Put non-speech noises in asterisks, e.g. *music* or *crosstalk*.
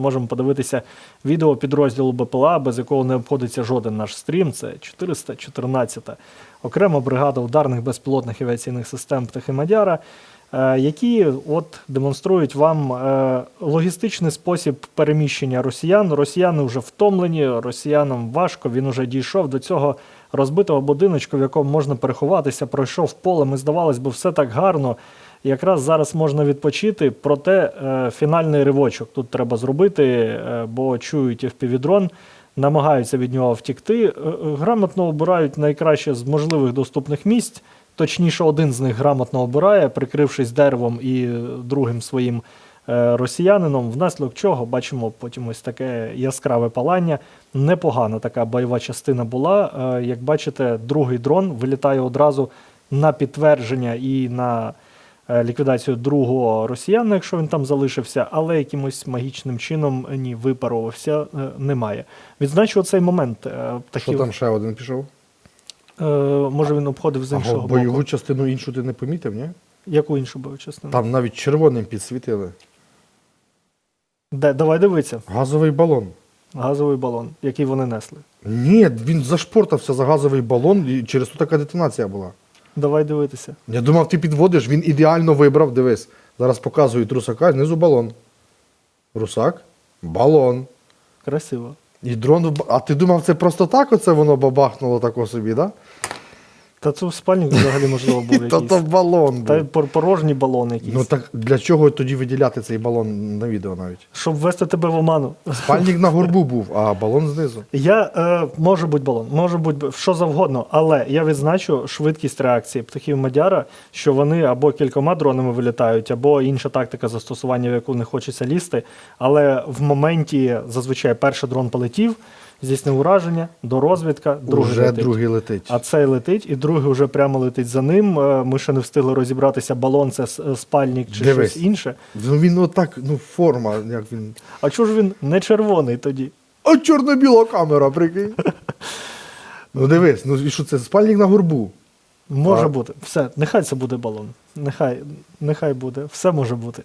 Можемо подивитися відео підрозділу БПЛА, без якого не обходиться жоден наш стрім. Це 414-та окрема бригада ударних безпілотних авіаційних систем «Птахи Мадяра», е, які от демонструють вам е, логістичний спосіб переміщення росіян. Росіяни вже втомлені, росіянам важко. Він уже дійшов до цього розбитого будиночку, в якому можна переховатися, пройшов полем. І здавалось би, все так гарно. Якраз зараз можна відпочити, проте е, фінальний ривочок тут треба зробити, е, бо чують FPV-дрон, намагаються від нього втікти. Е, Грамотно обирають найкраще з можливих доступних місць. Точніше, один з них грамотно обирає, прикрившись деревом і другим своїм росіянином. Внаслідок чого бачимо потім ось таке яскраве палання. Непогана така бойова частина була. Як бачите, другий дрон вилітає одразу на підтвердження і на ліквідацію другого росіянина, якщо він там залишився, але якимось магічним чином е, ні, випарувався, е, немає. Відзначу цей момент. е, Що там ще один пішов? е, може він обходив з іншого бойову боку. частину іншу ти не помітив, ні? Яку іншу бойову частину? Там навіть червоним підсвітили. Де, давай дивитися. Газовий балон. Газовий балон, який вони несли. Ні, він зашпортався за газовий балон, і через то така детонація була. Давай дивитися. Я думав, ти підводиш, він ідеально вибрав. Дивись. Зараз показують русака, знизу балон. Русак, балон. Красиво. І дрон. в ба- А ти думав, це просто так оце воно бабахнуло тако собі, так? Та це в спальні взагалі можливо був Да? *laughs* Та якийсь. то балон Та й був. пор- порожній балон якийсь. Ну так для чого тоді виділяти цей балон на відео навіть? Щоб ввести тебе в оману. Спальник на *laughs* горбу був, а балон знизу. Я е, може бути балон, може бути що завгодно, але я відзначу швидкість реакції птахів Мадяра, що вони або кількома дронами вилітають, або інша тактика застосування, в яку не хочеться лізти. Але в моменті зазвичай перший дрон полетів, здійснив ураження, до розвідка, другий Уже летить. другий летить. А цей летить, і другий вже прямо летить за ним. Е, Ми ще не встигли розібратися, балон це спальник чи Дивись. щось інше. Ну він отак, ну форма, як він. А чого ж він не червоний тоді? А чорно-біла камера, прикинь. *laughs* ну дивись, ну і що це спальник на горбу. Може А. бути. Все, нехай це буде балон. Нехай, нехай буде. Все може бути.